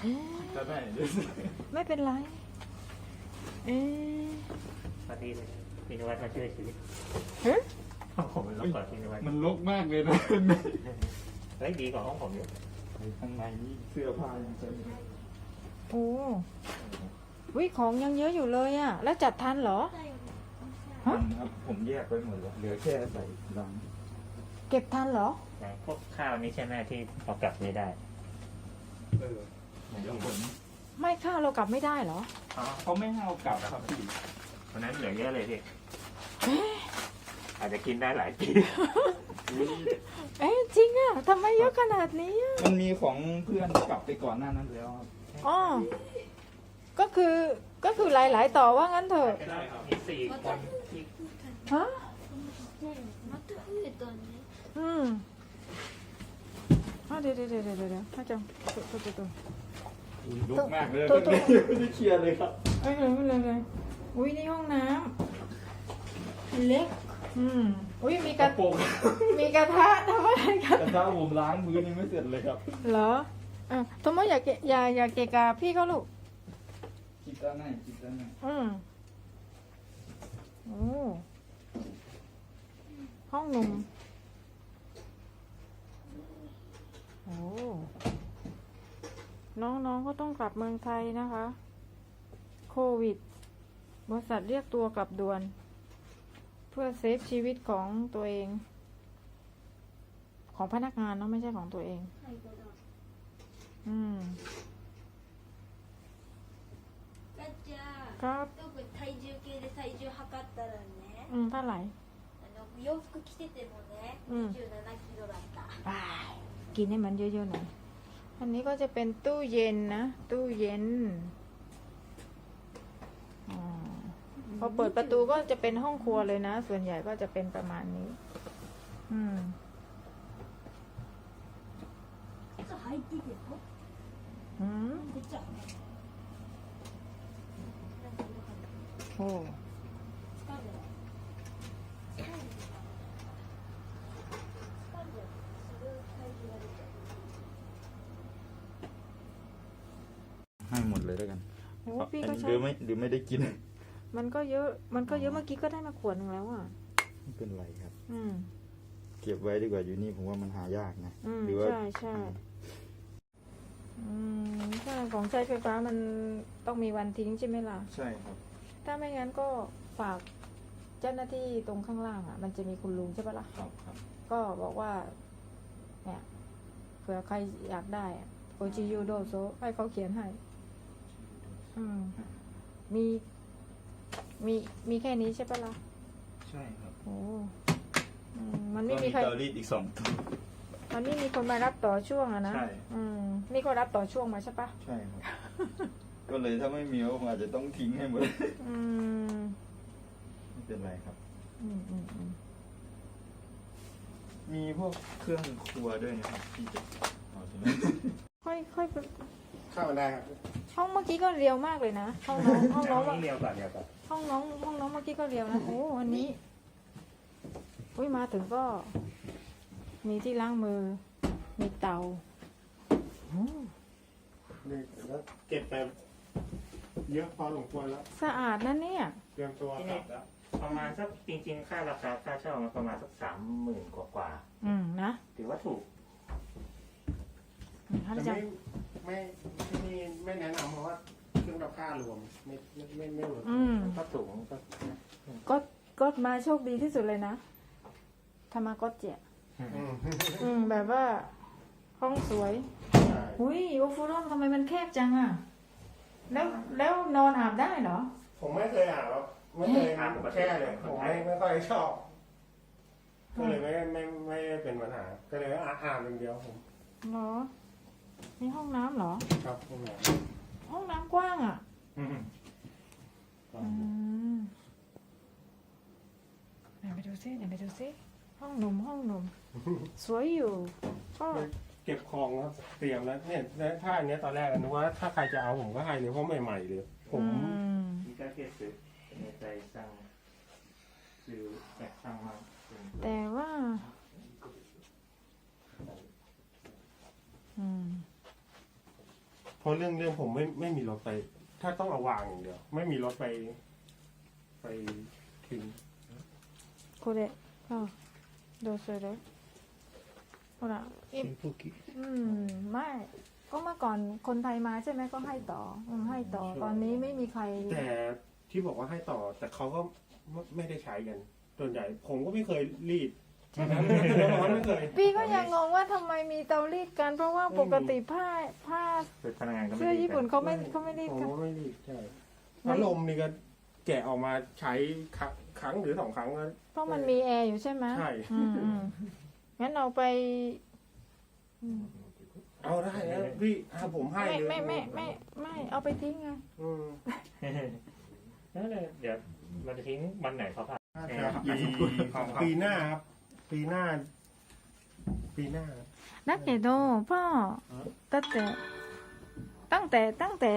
เอ๊ะจะได้ด้วยไม่เป็นไร เอ๊ะพอดีเลยพี่นวัดมาช่วยชีวิตฮะห้องผมมันรกกว่าพี่นวัดมันรกมากเลยนะเฮ้ยดีกว่าห้องผมอยู่ข้างในนี่เสื้อผ้ายังเต็มเลยโอ้วิของยังเยอะอยู่เลยอะแล้วจัดทันเหรอ ฮะ ครับผมแยกไว้หมดแล้วเหลือแค่ใส่ลังเก็บทันเหรอนะพวกข้าวนี้ใช่ไหมที่เอากลับไม่ได้ เออ ไผลไม่ค่ะเรากลับไม่ได้เหรอเขาไม่ให้เรากลับครับพี่เพราะนั้นเหลือเยอะเลยพี่อาจจะกินได้หลายปีเอ๊ะจริงอะทำไมเยอะขนาดนี้มันมีของเพื่อนกลับไปก่อนหน้านั้นแล้วอ๋อก็คือก็คือหลายหลายต่อว่างั้นเถอะได้ครับมีสี่คนที่ฮะอืมอ๋วเดี๋ยวเดี๋ยวเดี๋ยวเดี๋ยวถ้าจังตัวตัวตัว ตัวรกมากเลยตัวตัว ไม่ได้เคลียร์เลยครับเอ้ยเลยเลยเลยอุ้ยนี่ห้องน้ำเล็ก อืมอุ้ยมีกกระระโปรงมีกระทะทำอะไรกัน กระทะผมล้างมือนี่ไม่เสร็จเลยครับเหรออะโทโมอย่าเกะอย่าอย่าเกะกาพี่เขาลูก คิดด้านไหนคิดด้านไหนอืมโอ้ห้องหนุ่มโอ้ น้องๆก็ต้องกลับเมืองไทยนะคะ โควิด บริษัทเรียกตัวกลับด่วน เพื่อเซฟชีวิตของตัวเอง ของพนักงานเนาะไม่ใช่ของตัวเอง 最後だ อืม ガッチャ ครับ よく体重計で体重測ったらね อืมเท่าไหร่ あの洋服着ててもねうん27キロだった บาย กินให้มันเยอะๆหน่ อันนี้ก็จะเป็นตู้เย็นนะ ตู้เย็นอพอเปิดประตูก็จะเป็นห้องครัวเลยนะ ส่วนใหญ่ก็จะเป็นประมาณนี้ อืมอืมโอ้ ให้หมดเลยแล้วกันโหพี่ก็หใช้รือไม่หรือไม่ได้กิน มันก็เยอะ มันก็เยอะเมื่อกี้ก็ได้มาขวดหนึงแล้วอะ ไม่เป็นไรครับ อืม เก็บไว้ดีกว่าอยู่นี่ผมว่ามันหายากนะอืมหรือว่าใช่ใช่ อืมถ้าของใช้ไฟฟ้ามันต้องมีวันทิ้งใช่ไหมล่ะ ใช่ครับ ถ้าไม่งั้นก็ฝากเจ้าหน้าที่ตรงข้างล่างอะ มันจะมีคุณลุงใช่ปะล่ะ ครับครับ ก็บอกว่า เนี่ยเผื่อใครอยากได้อะโอจิยูโดโซให้เขาเขียนให้ อืม มี มี มีแค่นี้ใช่ปะล่ะ ใช่ครับโอ้อืมมันไม่มีใคร เตารีดอีกสองตัว มันไม่มีคนมารับต่อช่วงอะนะ ใช่ อืม นี่ก็รับต่อช่วงมาใช่ปะใช่ครับ ก็เลยถ้าไม่มีก็คงอาจจะต้องทิ้งให้หมดอืม ไม่เป็นไรครับ อืมอืมอืมมีพวกเครื่องครัวด้วยนะครับที่จะเอาใช่ไหมค่อยค่อยไปเข้ามาได้ครับ ห้องเมื่อกี้ก็เรียวมากเลยนะห้องน้องห้องน้องนี่เร็วกว่าเร็วกว่าห้องน้องห้องน้องเมื่อกี้ก็เรียวนะโอ้วันนี้อุ้ยมาถึงก็ มีที่ล้างมือ มีเตาโอ้นี่แล้วเก็บไปเยอะพอสมควรแล้วสะอาดนะเนี่ยเตรียมตัวกลับแล้วประมาณสักจริง ๆ ค่าราคาค่าเช่ามันประมาณสักสามหมื่นกว่าอืมนะๆถือว่าถูก อืมท่านแต่อาจารไม่ย์ ไม่ที่นี่ไม่แนะนำเพราะว่าเครื่องรับค่ารวมไม่ไม่ไม่ไม่เวิร์กอืม ก็สูงก็ก็ก็มาโชคดีที่สุดเลยนะธรรมาก็เจียอืมอืม แบบว่า ห้องสวย ใช่อุ้ยโอฟูรอนทำไมมันแคบจังอะแล้วแล้วนอนอาบได้เหรอ ผมไม่เคยอ่านหรอกไม่เคยแช่เลยผมไม่ไม่ค่อยชอบก็เลยไม่ไม่ไม่ได้เป็นปัญหาก็เลยอ่านอ่านอย่างเดียวผม เหรอ มีห้องน้ำเหรอ ครับพวกนี้ห้องน้ำกว้างอะ่ะอืมอืมไหนไปดูซิไหนไปดูซิห้องหนุ่มห้องหนุ่มสวยอยู่ก็เก็บของครับเตรียมแล้วเนี่ยแล้วถ้าอันเนี้ยตอนแรกนึกว่าถ้าใครจะเอาผมก็ให้เลยเพราะใหม่ๆเลยผม อืมนี่ก็แค่ซื้อในใจสั่งซื้อแจกสั่งมาแต่ว่า อืมผ ราะเรื่องเรื่องผมไม่ไม่มีรถไป ถ้าต้องเอาวางอย่างเดียว ไม่มีรถไป ไปทิ้ง これあどうするほらいอืมไม่ ก็เมื่อก่อนคนไทยมาใช่ไหมก็ให้ต่ออืมให้ต่อ ตอนนี้ไม่มีใคร แต่ที่บอกว่าให้ต่อ แต่เขาก็ไม่ไม่ได้ใช้กันส่วนใหญ่ ผมก็ไม่เคยรีด ไม่เคยพี่ก็ยังงงว่าทำไมมีเตารีดกัน เพราะว่าปกติผ้าผ้าคือพนักงานก็ไม่เสื้อดีญี่ปุ่นกัเขาไม่เขาไม่รีดผมกันก็ไม่รีดใช่ไม่พัดลมนี่ก็แกะออกมาใช้ครั้งครั้งหรือสองครั้งก็ เพราะมันมีแอร์อยู่ใช่ไหมใช่ อืมอืมงั้นเอาไปอืมเอาได้นะพี่อะผมให้ไม่เลยไม่ไม่ไม่ไม่เอาไปทิ้งไงอืมนั่นแหละเดี๋ยวเราจะทิ้งวันไหนเขาผ่าน น่าจะปีปีหน้าครับ ปีหน้า ปีหน้า だけどพ่อだってตั้งแต่ตั้งแต่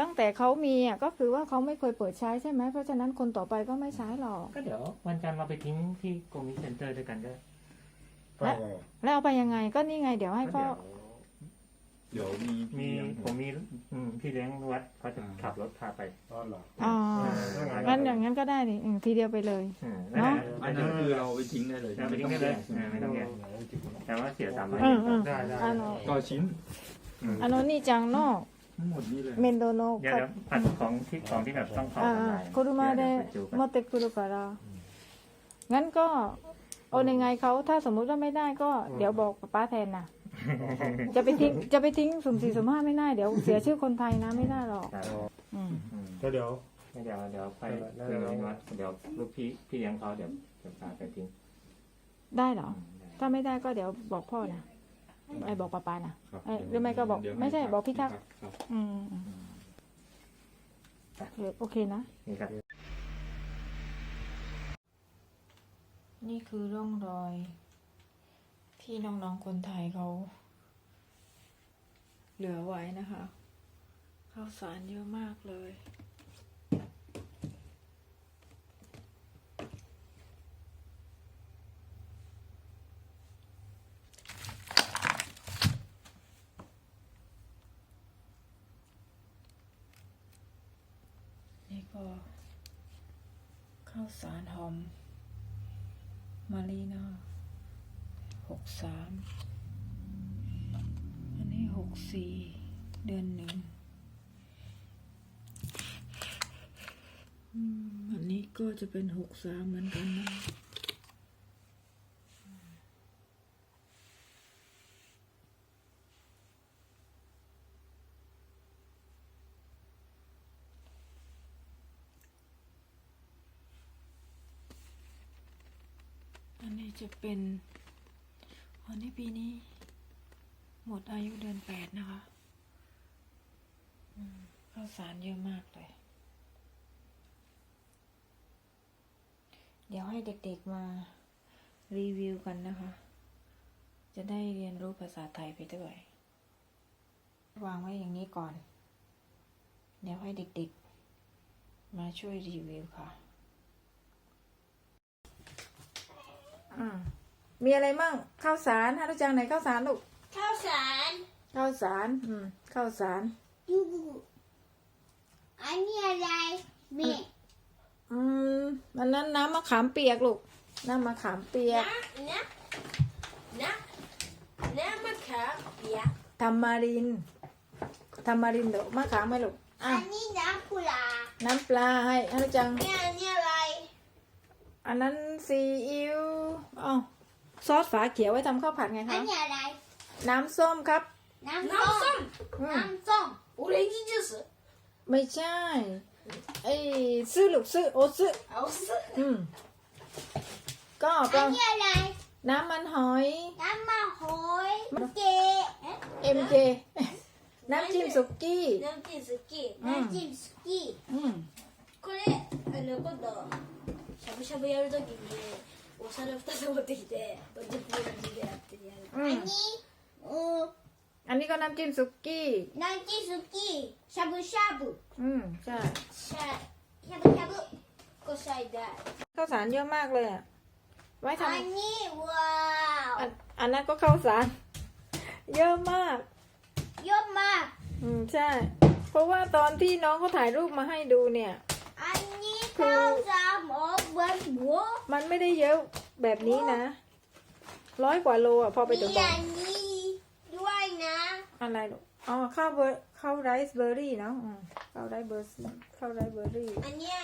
ตั้งแต่เขามีอ่ะก็คือว่าเขาไม่เคยเปิดใช้ใช่ไหมเพราะฉะนั้นคนต่อไปก็ไม่ใช้หรอก ก็เดี๋ยววันจันทร์เราไปทิ้งที่กรมมิเซ็นเตอร์ด้วยกันก็ ไปไง แล้วเอาไปยังไงก็นี่ไงเดี๋ยวให้พ่อ เดี๋ยว เดี๋ยวมีมีผมมีพี่เลี้ยงวัดเขาจะขับรถพาไปตอนหรออ๋องั้นอย่างงั้นก็ได้นี่อืมทีเดียวไปเลยเนาะอันนั้นคือเราไปทิ้งได้เลยไม่ต้องแก้เลยอ่าไม่ต้องแยกแต่ว่าเสียสามร้อยเออเออ ได้ได้ อ่ชิ้นอันนู้นนี่จังเนอกหมดนี่เลยเมนโดโนะเผัดของที่ของที่แบบต้องเข้าอ่าทำลรุมาเดมอเตคุรุการางั้นก็เอายังไงเขาถ้าสมมุติว่าไม่ได้ก็ เดี๋ยวบอกป้าแทนนะ จะไปทิ้งจะไปทิ้งสุ่มสี่สุ่มห้าไม่ได้เดี๋ยวเสียชื่อคนไทยนะไม่ได้หรอกครับอืมอืมก็เดี๋ยว เดี๋ยวเดี๋ยวไปได้เดี๋ยวได้วัดเดี๋ยวลูกพี่พี่เลี้ยงเขาเดี๋ยวจะพาไปทิ้งได้เหรออืมได้ถ้าไม่ได้ก็เดี๋ยวบอกพ่อนะไอ้บอกป้าป้านะครับเอ้ยหรือไม่ก็บอกเดี๋ยวไม่ใช่ให้บอกพี่ทักษ์ครับอืมอืมโอเคโอเคนะ นี่ครับนี่คือร่องรอย ที่น้องๆคนไทยเขา เหลือไว้นะคะข้าวสารเยอะมากเลยนี่ก็ข้าวสารหอมมารีนา หกสามอันนี้หกสี่เดือนหนึ่งอืมอันนี้ก็จะเป็นหกสามเหมือนกันนะอันนี้จะเป็น อันนี้ปีนี้ หมดอายุเดือนแปดนะคะข้าวสารเยอะมากเลย เดี๋ยวให้เด็กๆมารีวิวกันนะคะ จะได้เรียนรู้ภาษาไทยไปด้วย วางไว้อย่างนี้ก่อน เดี๋ยวให้เด็กๆ มาช่วยรีวิวค่ะอ่า มีอะไรมั่งข้าวสารฮารุจังไหนข้าวสารลูกข้าวสารข้าวสารอืมข้าวสารยูอันนี้อะไรเมฆอืมอันนั้นน้ำมะขามเปียกลูกน้ำมะขามเปียกนะนะนะมะขามเปียกทำมารินทำมารินเดี๋ยวมะขามไหมลูกอะอันนี้น้ำปลา น้ำปลาให้ฮารุจังเนี่ยอันนี้อะไร อันนั้นซีอิ๊วอ๋อ ซอสฝาเขียวไว้ทำข้าวผัดไงคะนนี้อะไร น้ำส้มครับน้ำส้ม 남쌈 อืมน้ำส้ม 오렌지 주스 ไม่ใช่ไอ้ซื้อหรือซื้อโอซื้อโอซื้ออืมก็ก็อันน้อะน้ำมันหอย น้ำมะหอยเกเอ๊ะ MJ น้ำจิ้มสุกี้ 남친 스키 น้ำจิ้มสุกี้ อืม 그래 아니 건다 샤브샤브 열덕이니 お皿二つ持ってきてどっちも同じでやってやるうんอันนี้อือ อันนี้ก็น้ำจิ้มสุกี้ น้ำจิ้มสุกี้しゃぶしゃぶ อืม ใช่ しゃしゃぶしゃぶก็ใส่ได้ ข้าวสารเยอะมากเลยอะไว้ท อันนี้ว้าว ำอันอันนั้นก็ข้าวสาร เยอะมาก เยอะมาก อืมใช่ เพราะว่าตอนที่น้องเขาถ่ายรูปมาให้ดูเนี่ย อัน ้ คือ สามออกเบิ้ลหัมันไม่ได้เยอะแบบนี้นะ ร้อยกว่าโลอะพอไปถึงบออกย่างนี้ด้วยนะอะไรลูกอ๋อข้าวเบอร์ข้าวไรซ์เบอร์รี่เนาะข้าวไรซ์เบอร์รี่ข้าวไรซ์เบอร์รี่อันเนี้ย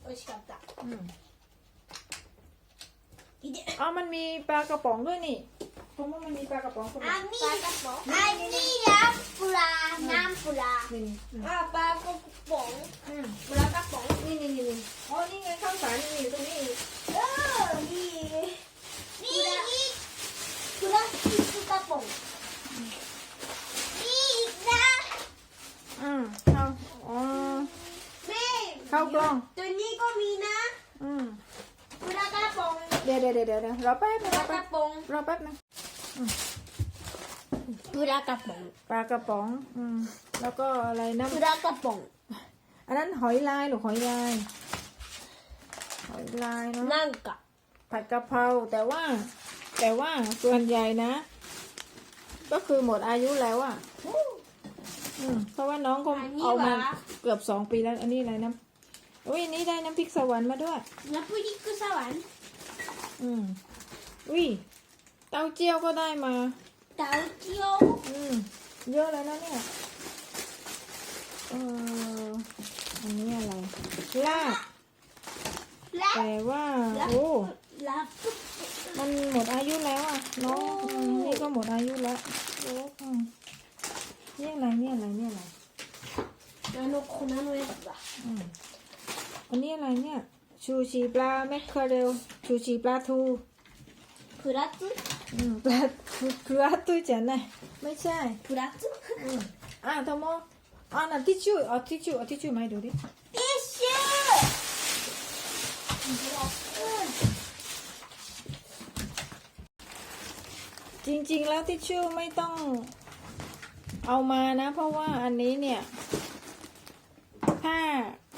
โอ้ยฉับตาอืมอ๋อมันมีปลากระป๋องด้วยนี่คุณว่ามันมีปลากระป๋องคุณอันนี้อันนี้น้ำปลาน้ำปลาอ่าปลากระ รอแป๊บนึงรอแป๊บรอแป๊บนึงปลากระป๋องปลากระป๋อง อืม แล้วก็อะไรน้ำปลากระป๋อง อันนั้นหอยลายหรือหอยลาย หอยลายเนาะนั่งกะผัดกะเพราแต่ว่า แต่ว่าส่วนใหญ่นะ ก็คือหมดอายุแล้วอะอืมเพราะว่าน้องก็เอามาเกือบสองปีแล้ว อันนี้อะไรน้ำอุ้ยนี่ได้น้ำพริกสวรรค์มาด้วยน้ำพริกสวรรค์อืม อุ้ยเต้าเจี้ยวก็ได้มา เต้าเจี้ยวอืมเยอะเลยนะเนี่ยเอออันนี้อะไรลาบแต่ว่าโอ้มันหมดอายุแล้วอะน้องนี่ก็หมดอายุแล้วโอ้เนี่ยอะไรเนี่ยอะไรเนี่ยอะไรนานกคนนั้นเลยอืมอันนี้อะไรเนี่ยชูชีปลาแมคเคอเรลชูชีปลาทู คือรัตซ์อืมปลาทูครัวตุยเจ๋งเลยไม่ใช่คือรัตซ์อืมอะทอมโอะนั่ทิชชู่เอทิชูทิชชู่มาให้ดูดิทิชูจริงๆแล้วทิชชู่ไม่ต้องเอามานะ เพราะว่าอันนี้เนี่ย ถ้า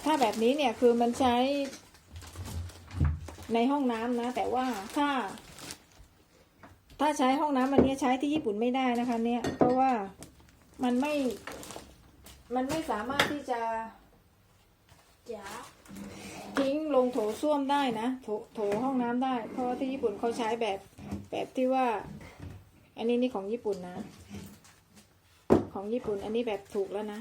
ถ้าแบบนี้เนี่ยคือมันใช้ในห้องน้ำนะ แต่ว่าถ้า ถ้าใช้ห้องน้ำอันนี้ใช้ที่ญี่ปุ่นไม่ได้นะคะ เนี่ยเพราะว่ามันไม่ มันไม่สามารถที่จะจะทิ้งลงโถส้วมได้นะโถโถห้องน้ำได้ เพราะว่าที่ญี่ปุ่นเขาใช้แบบแบบที่ว่า อันนี้นี่ของญี่ปุ่นนะ ของญี่ปุ่น อันนี้แบบถูกแล้วนะ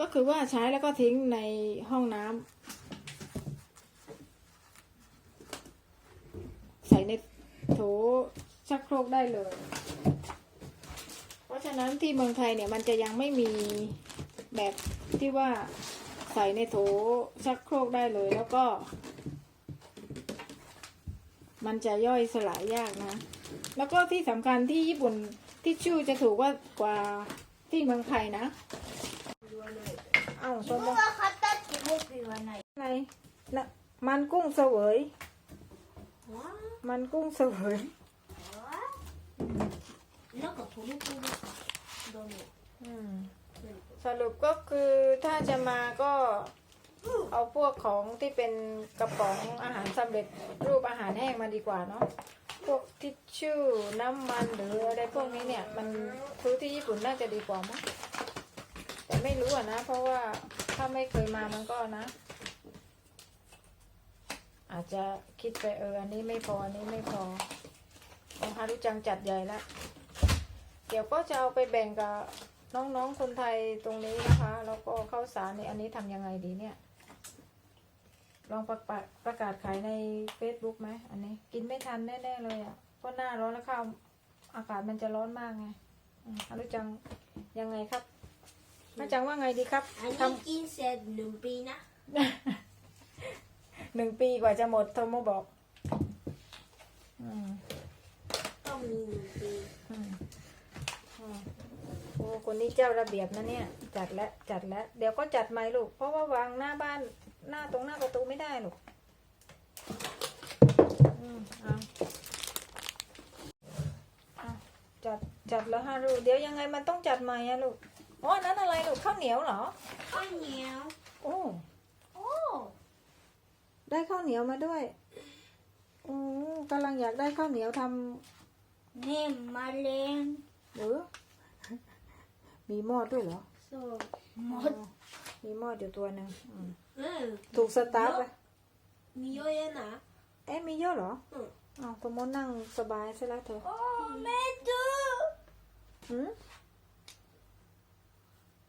ก็คือว่าใช้แล้วก็ทิ้งในห้องน้ำ ใส่ใน โถชักโครกได้เลย เพราะฉะนั้นที่เมืองไทยเนี่ยมันจะยังไม่มีแบบที่ว่าใส่ในโถชักโครกได้เลยแล้วก็ มันจะย่อยสลายยากนะ แล้วก็ที่สำคัญที่ญี่ปุ่นที่ชู่จะถูกว่ากว่าที่เมืองไทยนะเอ้าตัวอะไรนะมันกุ้งเสวย มันกุ้งสวยสรุปก็คือถ้าจะมาก็เอาพวกของที่เป็นกระป๋องอาหารสำเร็จรูปอาหารแห้งมาดีกว่าเนาะพวกทิชชู่น้ำมันหรืออะไรพวกนี้เนี่ย มันซื้อที่ญี่ปุ่นน่าจะดีกว่ามั้งแต่ไม่รู้อะนะ เพราะว่าถ้าไม่เคยมามันก็นะ อาจจะคิดไปเอออันนี้ไม่พออันนี้ไม่พอของฮารุจังจัดใหญ่ละเดี๋ยวก็จะเอาไปแบ่งกับน้องๆคนไทยตรงนี้นะคะ แล้วก็ข้าวสารในอันนี้ทำยังไงดีเนี่ย ลองประกาศประกาศขายใน Facebook ไหมอันนี้ กินไม่ทันแน่ๆเลยอะ่ะเพราะหน้าร้อนแล้วข้าวอากาศมันจะร้อนมากไงอืมอารุจังยังไงครับอาจังว่าไงดีครับอันทนี้กินเสร็จหนึ่งปีนะำ หนึ่งปีกว่าจะหมดโทโมบอก อืมต้องมีหนึ่งปีอืมอืมโอ้คนนี้เจ้าระเบียบนะเนี่ย จัดแล้วจัดแล้วเดี๋ยวก็จัดใหม่ลูก เพราะว่าวางหน้าบ้านหน้าตรงหน้าประตูไม่ได้ลูกอืมเอาเอาจัดจัดแล้วฮะลูกเดี๋ยวยังไงมันต้องจัดใหม่อะลูกอ๋ออันนั้นอะไรลูกข้าวเหนียวเหรอ ข้าวเหนียว โอ้โอ้ ได้ข้าวเหนียวมาด้วยอือกำลังอยากได้ข้าวเหนียวทำเนี่มาเลงหรือมีหม้อด้วยเหรอหมดมีหม้ออยู่ตัวหนึ่งถูกสตาร์ทไหมมีเยอะแยะนะเอ๊ะมีเยอะเหรออืมอ้าตัวมดนั่งสบายใช่แล้วเธอโอ้แม่ดูอืม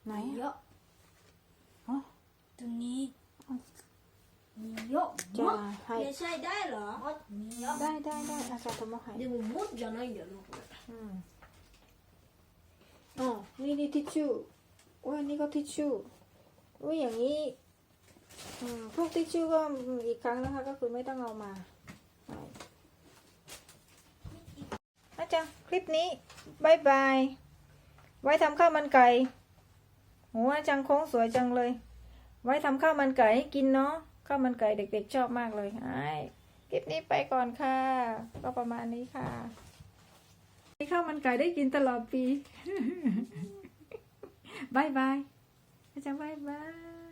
ไหนเยอะอ๋อตรงนี้ มีเยอะมากให้ไม่ใช่ได้เหรอมีเยอะได้ได้ได้อาจารย์โทโมให้เดี๋ยวมุดจะน้อยเดี๋ยวลูกอืมอ๋อนี่นี่ทิชชู่โอ้ยนี่ก็ทิชชู่โอ้ยอย่างนี้อืมพวกทิชชู่ก็อีกครั้งนะคะก็คือไม่ต้องเอามาอาจารย์คลิปนี้บายบายไว้ทำข้าวมันไก่โหอาจารย์โค้งสวยจังเลย ไว้ทำข้าวมันไก่ให้กินเนาะ ข้าวมันไก่เด็กๆชอบมากเลยไอ้คลิปนี้ไปก่อนค่ะ ก็ประมาณนี้ค่ะนี่ข้าวมันไก่ได้กินตลอดปีบายบายอาจารย์บายบาย